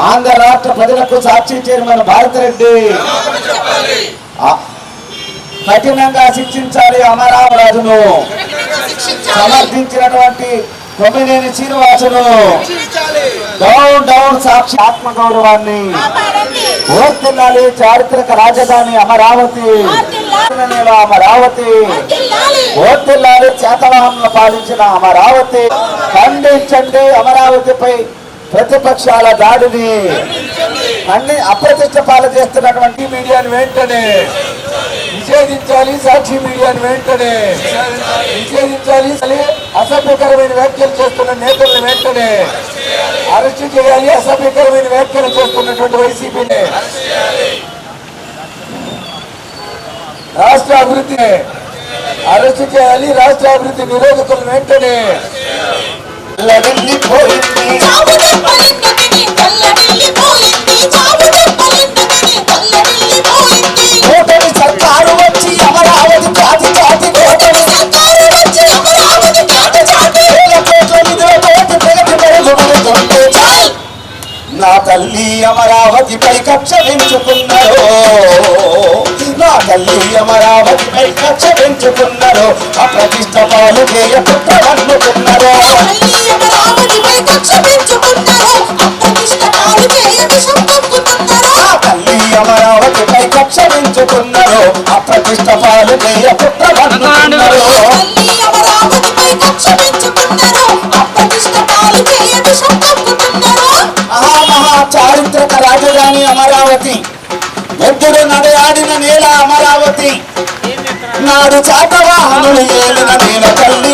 ఆంధ్ర రాష్ట్ర ప్రజలకు సాక్షి చైర్మన్ భారతిరెడ్డి. రెడ్డి కఠినంగా శిక్షించాలి అమరావరాజును. సమర్థించినటువంటి కొమ్మినేని శ్రీనివాసును. డౌన్ డౌన్ సాక్షి ఆత్మ గౌరవాన్ని ఓర్తిల్లాలి చారిత్రక రాజధాని అమరావతి. నేల అమరావతి. ఓర్తిల్లాలి చేతవాహనంలో పాలించిన అమరావతి. ఖండించండి అమరావతిపై ప్రతిపక్షాల దాడిని అన్ని అప్రతిష్ట పాలు చేస్తున్నటువంటి మీడియాను వెంటనే నిషేధించాలి సాక్షి మీడియాను వెంటనే నిషేధించాలి అసభ్యకరమైన వ్యాఖ్యలు చేస్తున్న నేతలను వెంటనే అరెస్ట్ చేయాలి అసభ్యకరమైన వ్యాఖ్యలు చేస్తున్నటువంటి వైసీపీని. రాష్ట్ర అభివృద్ధిని అరెస్ట్ చేయాలి రాష్ట్ర అభివృద్ధి నిరోధకులను వెంటనే Let me put it in. తల్లి అమరావతిపై కక్ష పెంచుకున్నారు నా తల్లి అమరావతిపై కక్ష పెంచుకున్నారు అప్రతిష్ట పాలు చేయ కుట్రమన్నుకున్నారు నా తల్లి అమరావతిపై కక్ష పెంచుకున్నారు అప్రతిష్ట పాలు చేయ ఎద్దుడు నడయాడిన నేల అమరావతి. నాడు చాటవాహనులు ఏలిన నేల తల్లి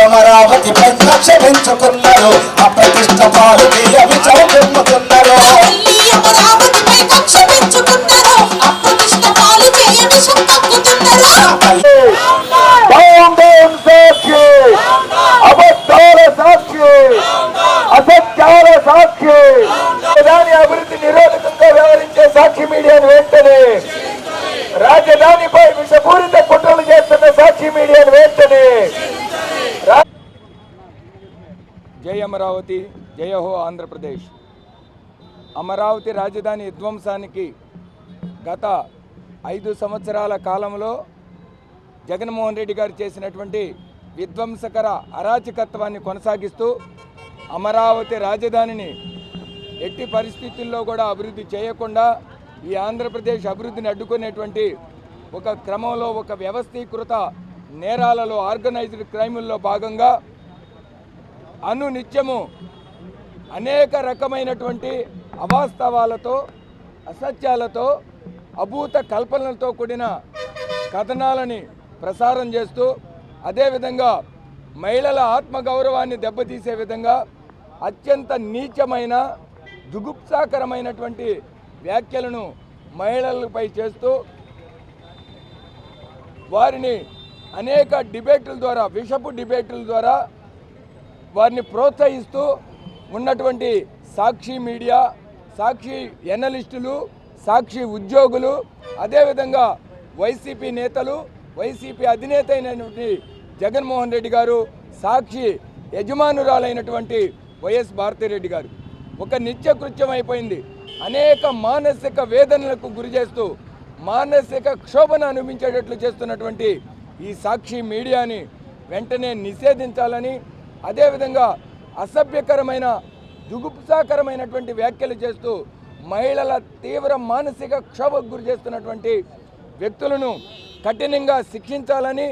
అమరావతి ప్రత్యక్ష పెంచుకున్నారు అప్రతిష్ట అసత్యాల సాక్షి అభివృద్ధి నిరోధకంగా వ్యవహరించే సాక్షి మీడియాను వెంటనే రాజధానిపై విషపూరిత కుట్రలు చేస్తున్న సాక్షి మీడియాను వెంటనే జై అమరావతి జయ హో ఆంధ్రప్రదేశ్. అమరావతి రాజధాని విధ్వంసానికి గత ఐదు సంవత్సరాల కాలంలో జగన్మోహన్ రెడ్డి గారు చేసినటువంటి విధ్వంసకర అరాచకత్వాన్ని కొనసాగిస్తూ అమరావతి రాజధానిని ఎట్టి పరిస్థితుల్లో కూడా అభివృద్ధి చేయకుండా ఈ ఆంధ్రప్రదేశ్ అభివృద్ధిని అడ్డుకునేటువంటి ఒక క్రమంలో ఒక వ్యవస్థీకృత నేరాలలో ఆర్గనైజ్డ్ క్రైముల్లో భాగంగా అను నిత్యము అనేక రకమైనటువంటి అవాస్తవాలతో అసత్యాలతో అభూత కల్పనలతో కూడిన కథనాలని ప్రసారం చేస్తూ అదేవిధంగా మహిళల ఆత్మగౌరవాన్ని దెబ్బతీసే విధంగా అత్యంత నీచమైన జుగుప్సాకరమైనటువంటి వ్యాఖ్యలను మహిళలపై చేస్తూ వారిని అనేక డిబేట్ల ద్వారా విషపు డిబేట్ల ద్వారా వారిని ప్రోత్సహిస్తూ ఉన్నటువంటి సాక్షి మీడియా సాక్షి ఎనలిస్టులు సాక్షి ఉద్యోగులు అదేవిధంగా వైసీపీ నేతలు వైసీపీ అధినేత అయినటువంటి జగన్మోహన్ రెడ్డి గారు సాక్షి యజమానురాలైనటువంటి వైఎస్ భారతిరెడ్డి గారు. ఒక నిత్యకృత్యం అయిపోయింది. అనేక మానసిక వేదనలకు గురి చేస్తూ మానసిక క్షోభను అనుభవించేటట్లు చేస్తున్నటువంటి ఈ సాక్షి మీడియాని వెంటనే నిషేధించాలని అదేవిధంగా అసభ్యకరమైన దుగుప్సాకరమైనటువంటి వ్యాఖ్యలు చేస్తూ మహిళల తీవ్ర మానసిక క్షోభకు గురి చేస్తున్నటువంటి వ్యక్తులను కఠినంగా శిక్షించాలని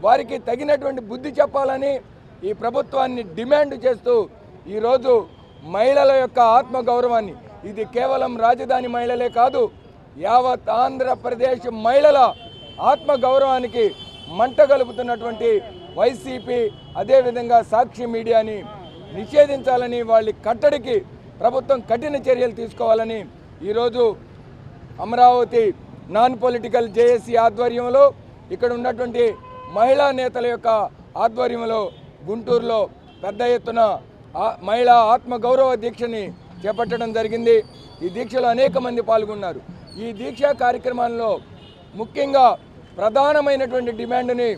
వారికి తగినటువంటి బుద్ధి చెప్పాలని ఈ ప్రభుత్వాన్ని డిమాండ్ చేస్తూ ఈరోజు మహిళల యొక్క ఆత్మగౌరవాన్ని ఇది కేవలం రాజధాని మహిళలే కాదు యావత్ ఆంధ్రప్రదేశ్ మహిళల ఆత్మగౌరవానికి మంట కలుపుతున్నటువంటి వైసీపీ అదేవిధంగా సాక్షి మీడియాని నిషేధించాలని వాళ్ళ కట్టడికి ప్రభుత్వం కఠిన చర్యలు తీసుకోవాలని ఈరోజు అమరావతి నాన్ పొలిటికల్ జేఏసీ ఆధ్వర్యంలో ఇక్కడ ఉన్నటువంటి మహిళా నేతల యొక్క ఆధ్వర్యంలో గుంటూరులో పెద్ద ఎత్తున మహిళా ఆత్మగౌరవ దీక్షని చేపట్టడం జరిగింది. ఈ దీక్షలో అనేక మంది పాల్గొన్నారు. ఈ దీక్షా కార్యక్రమాల్లో ముఖ్యంగా ప్రధానమైనటువంటి డిమాండ్ని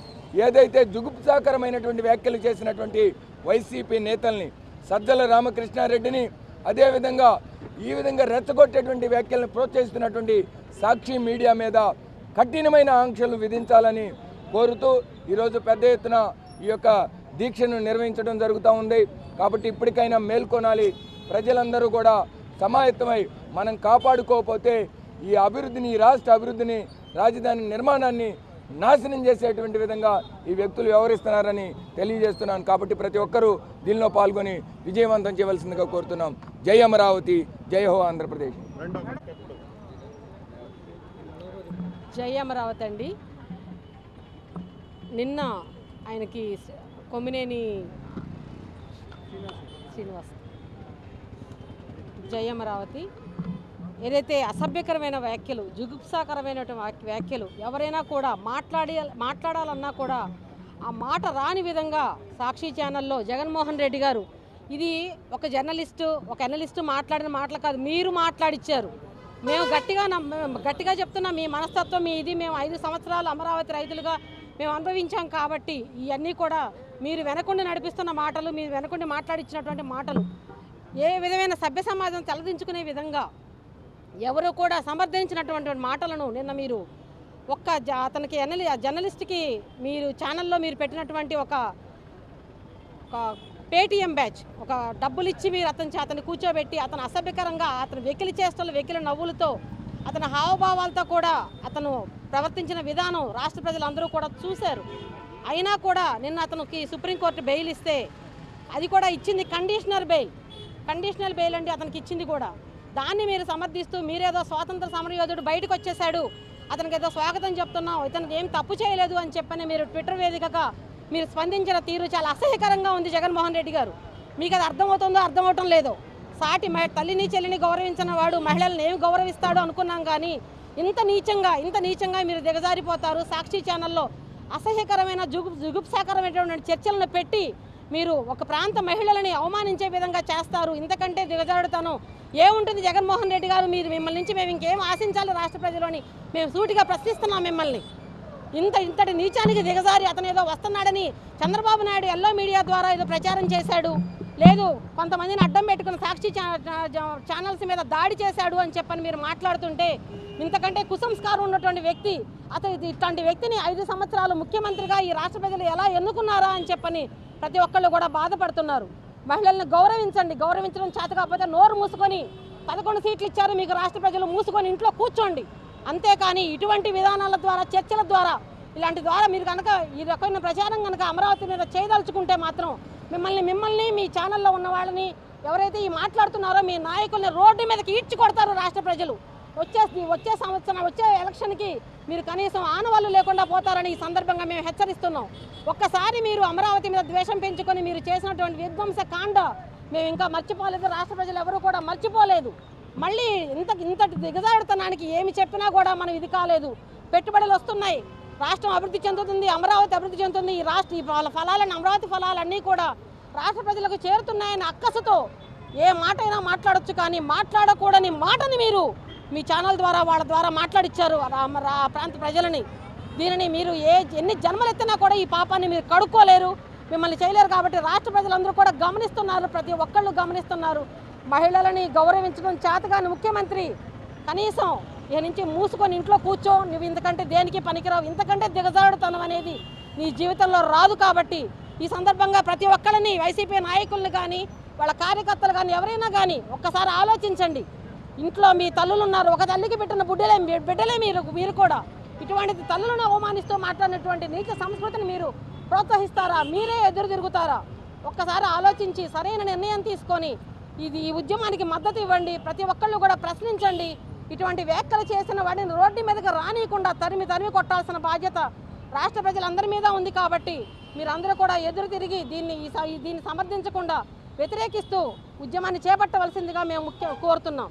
ఏదైతే జుగుప్సాకరమైనటువంటి వ్యాఖ్యలు చేసినటువంటి వైసీపీ నేతల్ని సజ్జల రామకృష్ణారెడ్డిని అదేవిధంగా ఈ విధంగా రెచ్చగొట్టేటువంటి వ్యాఖ్యలను ప్రోత్సహిస్తున్నటువంటి సాక్షి మీడియా మీద కఠినమైన ఆంక్షలు విధించాలని కోరుతూ ఈరోజు పెద్ద ఎత్తున ఈ యొక్క దీక్షను నిర్వహించడం జరుగుతూ ఉంది. కాబట్టి ఇప్పటికైనా మేల్కొనాలి. ప్రజలందరూ కూడా సమాయత్తమై మనం కాపాడుకోకపోతే ఈ అభివృద్ధిని ఈ రాష్ట్ర అభివృద్ధిని రాజధాని నిర్మాణాన్ని నాశనం చేసేటువంటి విధంగా ఈ వ్యక్తులు వ్యవహరిస్తున్నారని తెలియజేస్తున్నాను. కాబట్టి ప్రతి ఒక్కరూ దీనిలో పాల్గొని విజయవంతం చేయవలసిందిగా కోరుతున్నాం. జై అమరావతి జై హో ఆంధ్రప్రదేశ్. జై అమరావతి అండి. నిన్న ఆయనకి కొమ్మినేని శ్రీనివాస్. జై అమరావతి. ఏదైతే అసభ్యకరమైన వ్యాఖ్యలు జుగుప్సాకరమైనటువంటి వాక్- వ్యాఖ్యలు ఎవరైనా కూడా మాట్లాడి మాట్లాడాలన్నా కూడా ఆ మాట రాని విధంగా సాక్షి ఛానల్లో జగన్మోహన్ రెడ్డి గారు ఇది ఒక జర్నలిస్టు ఒక అనలిస్టు మాట్లాడిన మాటలు కాదు మీరు మాట్లాడిచ్చారు. మేము గట్టిగా నమ్- మేము గట్టిగా చెప్తున్నాం మీ మనస్తత్వం మీ ఇది మేము ఐదు సంవత్సరాలు అమరావతి రైతులుగా మేము అనుభవించాం కాబట్టి ఇవన్నీ కూడా మీరు వెనకుండి నడిపిస్తున్న మాటలు మీరు వెనకుండి మాట్లాడిచ్చినటువంటి మాటలు ఏ విధమైన సభ్య సమాజం తలదించుకునే విధంగా ఎవరు కూడా సమర్థించినటువంటి మాటలను నిన్న మీరు ఒక్క జ- అతనికి ఎనలి జర్నలిస్ట్కి మీరు ఛానల్లో మీరు పెట్టినటువంటి ఒక పేటీఎం బ్యాచ్ ఒక డబ్బులు ఇచ్చి మీరు అతని చే- అతన్ని కూర్చోబెట్టి అతను అసభ్యకరంగా అతను వెకిలి చేష్టలు వెకిలి నవ్వులతో అతని హావభావాలతో కూడా అతను ప్రవర్తించిన విధానం రాష్ట్ర ప్రజలందరూ కూడా చూశారు. అయినా కూడా నిన్న అతనికి సుప్రీంకోర్టు బెయిల్ ఇస్తే అది కూడా ఇచ్చింది కండిషనర్ బెయిల్. కండిషనల్ బెయిల్ అంటే అతనికి ఇచ్చింది కూడా. దాన్ని మీరు సమర్థిస్తూ మీరేదో స్వాతంత్ర సమరయోధుడు బయటకు వచ్చేసాడు అతనికి ఏదో స్వాగతం చెప్తున్నాం ఇతనికి ఏం తప్పు చేయలేదు అని చెప్పని మీరు ట్విట్టర్ వేదికగా మీరు స్పందించిన తీరు చాలా అసహ్యకరంగా ఉంది జగన్మోహన్ రెడ్డి గారు. మీకు అది అర్థమవుతుందో అర్థమవటం లేదో. సాటి మహి తల్లిని చెల్లిని గౌరవించిన వాడు మహిళలను ఏమి గౌరవిస్తాడో అనుకున్నాం కానీ ఇంత నీచంగా ఇంత నీచంగా మీరు దిగజారిపోతారు. సాక్షి ఛానల్లో అసహ్యకరమైన జుగు జుగుప్సాకరమైనటువంటి చర్చలను పెట్టి మీరు ఒక ప్రాంత మహిళలని అవమానించే విధంగా చేస్తారు. ఇంతకంటే దిగజారుతాను ఏముంటుంది జగన్మోహన్ రెడ్డి గారు? మీరు మిమ్మల్ని నుంచి మేము ఇంకేం ఆశించాలి రాష్ట్ర ప్రజలని? మేము సూటిగా ప్రశ్నిస్తున్నాం మిమ్మల్ని. ఇంత ఇంతటి నీచానికి దిగజారి అతను ఏదో వస్తున్నాడని చంద్రబాబు నాయుడు ఎల్లో మీడియా ద్వారా ఏదో ప్రచారం చేశాడు. లేదు కొంతమందిని అడ్డం పెట్టుకుని సాక్షి ఛానల్స్ మీద దాడి చేశాడు అని చెప్పని మీరు మాట్లాడుతుంటే ఇంతకంటే కుసంస్కారం ఉన్నటువంటి వ్యక్తి అతను ఇది- ఇట్లాంటి వ్యక్తిని ఐదు సంవత్సరాలు ముఖ్యమంత్రిగా ఈ రాష్ట్ర ప్రజలు ఎలా ఎన్నుకున్నారా అని చెప్పని ప్రతి ఒక్కళ్ళు కూడా బాధపడుతున్నారు. మహిళల్ని గౌరవించండి. గౌరవించడం చేత కాకపోతే నోరు మూసుకొని పదకొండు సీట్లు ఇచ్చారు మీకు రాష్ట్ర ప్రజలు మూసుకొని ఇంట్లో కూర్చోండి. అంతేకాని ఇటువంటి విధానాల ద్వారా చర్చల ద్వారా ఇలాంటి ద్వారా మీరు కనుక ఈ రకమైన ప్రచారం కనుక అమరావతి మీద చేయదలుచుకుంటే మాత్రం మిమ్మల్ని మిమ్మల్ని మీ ఛానల్లో ఉన్న వాళ్ళని ఎవరైతే ఈ మాట్లాడుతున్నారో మీ నాయకుల్ని రోడ్డు మీదకి ఈడ్చి కొడతారు రాష్ట్ర ప్రజలు. వచ్చేసి వచ్చే సంవత్సరం వచ్చే ఎలక్షన్కి మీరు కనీసం ఆనవాళ్ళు లేకుండా పోతారని ఈ సందర్భంగా మేము హెచ్చరిస్తున్నాం. ఒక్కసారి మీరు అమరావతి మీద ద్వేషం పెంచుకొని మీరు చేసినటువంటి విధ్వంస కాండ మేము ఇంకా మర్చిపోలేదు. రాష్ట్ర ప్రజలు ఎవరూ కూడా మర్చిపోలేదు. మళ్ళీ ఇంత ఇంతటి దిగజాడుతనానికి ఏమి చెప్పినా కూడా మనం ఇది కాలేదు. పెట్టుబడులు వస్తున్నాయి. రాష్ట్రం అభివృద్ధి చెందుతుంది అమరావతి అభివృద్ధి చెందుతుంది. ఈ రాష్ట్ర ఈ ఫలాలను అమరావతి ఫలాలన్నీ కూడా రాష్ట్ర ప్రజలకు చేరుతున్నాయని అక్కసుతో ఏ మాట అయినా మాట్లాడొచ్చు కానీ మాట్లాడకూడని మాటని మీరు మీ ఛానల్ ద్వారా వాళ్ళ ద్వారా మాట్లాడిచ్చారు రా- రా- ఆ ప్రాంత ప్రజలని. దీనిని మీరు ఏ ఎన్ని జన్మలెత్తినా కూడా ఈ పాపాన్ని మీరు కడుక్కోలేరు. మిమ్మల్ని చేయలేరు కాబట్టి రాష్ట్ర ప్రజలందరూ కూడా గమనిస్తున్నారు ప్రతి ఒక్కళ్ళు గమనిస్తున్నారు. మహిళలని గౌరవించడం చేతగాని ముఖ్యమంత్రి కనీసం ఇక నుంచి మూసుకొని ఇంట్లో కూర్చో నువ్వు ఇంతకంటే దేనికి పనికిరావు ఇంతకంటే దిగజారుడుతనం అనేది నీ జీవితంలో రాదు కాబట్టి ఈ సందర్భంగా ప్రతి ఒక్కరిని వైసీపీ నాయకుల్ని కానీ వాళ్ళ కార్యకర్తలు కానీ ఎవరైనా కానీ ఒక్కసారి ఆలోచించండి. ఇంట్లో మీ తల్లులు ఉన్నారు ఒక తల్లికి పెట్టిన బుడ్డలే బిడ్డలే మీరు మీరు కూడా. ఇటువంటి తల్లులను అవమానిస్తూ మాట్లాడినటువంటి నీచ సంస్కృతిని మీరు ప్రోత్సహిస్తారా? మీరే ఎదురు తిరుగుతారా? ఒక్కసారి ఆలోచించి సరైన నిర్ణయం తీసుకొని ఇది ఈ ఉద్యమానికి మద్దతు ఇవ్వండి. ప్రతి ఒక్కళ్ళు కూడా ప్రశ్నించండి. ఇటువంటి వ్యాఖ్యలు చేసిన వాడిని రోడ్డు మీదకి రానియకుండా తరిమి తరిమి కొట్టాల్సిన బాధ్యత రాష్ట్ర ప్రజలందరి మీద ఉంది కాబట్టి మీరందరూ కూడా ఎదురు తిరిగి దీన్ని ఈ స- దీన్ని సమర్థించకుండా వ్యతిరేకిస్తూ ఉద్యమాన్ని చేపట్టవలసిందిగా మేము ముఖ్య కోరుతున్నాం.